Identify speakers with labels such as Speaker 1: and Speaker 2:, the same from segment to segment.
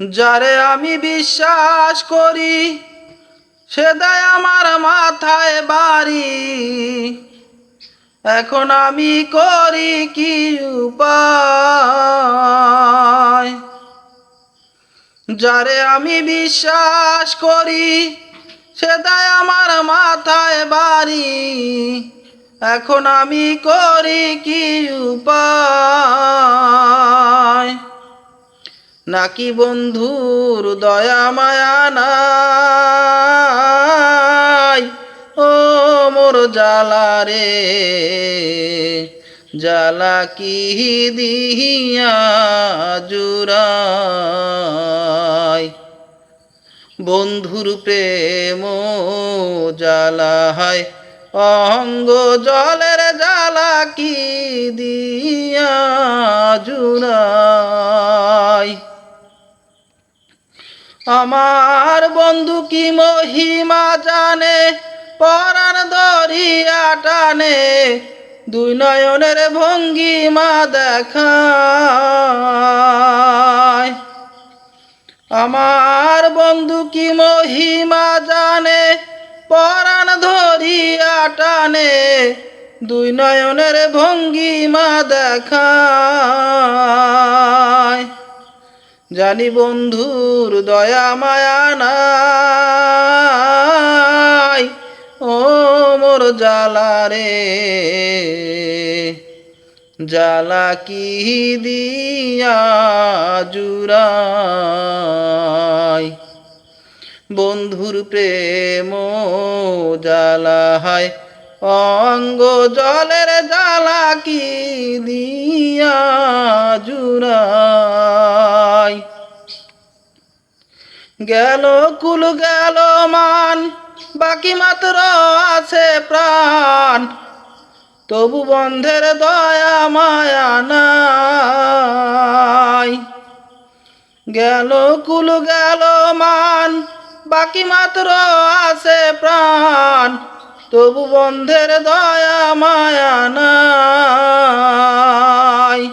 Speaker 1: যারে আমি বিশ্বাস করি, সে দেয় আমার মাথায় বাড়ি। এখন আমি করি কি উপায়? যারে আমি বিশ্বাস করি, সে দেয় আমার মাথায় বাড়ি। এখন আমি করি কি উপায়? নাকি বন্ধুর দয়া মায়া নাই? ও মোর জ্বালা রে, জ্বালা কি দিহিয়া জুড়াই? বন্ধুর প্রেম জ্বালা হয় অঙ্গ জলের জ্বালা কি দিয়া জুড়াই? আমার বন্ধু কি মহিমা জানে? পরাণ দরিয়া টানে। দুই নয়নের ভঙ্গিমা দেখায়। আমার বন্ধু কি মহিমা জানে? পরাণ ধরিয়া টানে। দুই নয়নের ভঙ্গিমা দেখায়। জানি বন্ধুর দয়া মায়া নাই। ও মোর জ্বালা রে, জ্বালা কি দিয়া জুড়াই? বন্ধুর প্রেম জ্বালা হয়, অঙ্গ জলের জ্বালা কি দিয়া জুড়াই? গেল কুল গেল মান, বাকি মাত্র আছে প্রাণ। তবু বন্ধের দয়া মায়া নাই। গেল কুল গেল মান, বাকি মাত্র আছে প্রাণ। তবু বন্ধের দয়া মায়া নাই।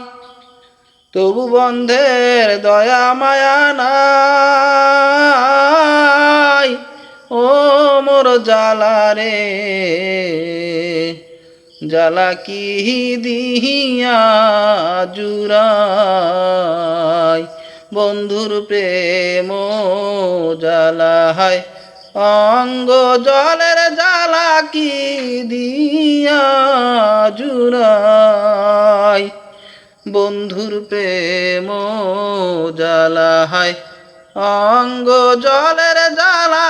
Speaker 1: তবু বন্ধের দয়া মায়া নাই। ও মোর জ্বালা রে। জ্বালা কি দিহিয়া জুড়াই বন্ধুর প্রেম জ্বালা হয়। অঙ্গ জলের জ্বালা কি দিয়া জুড়াই বন্ধুর প্রেম জ্বালা হয়। অঙ্গ জলের জ্বালা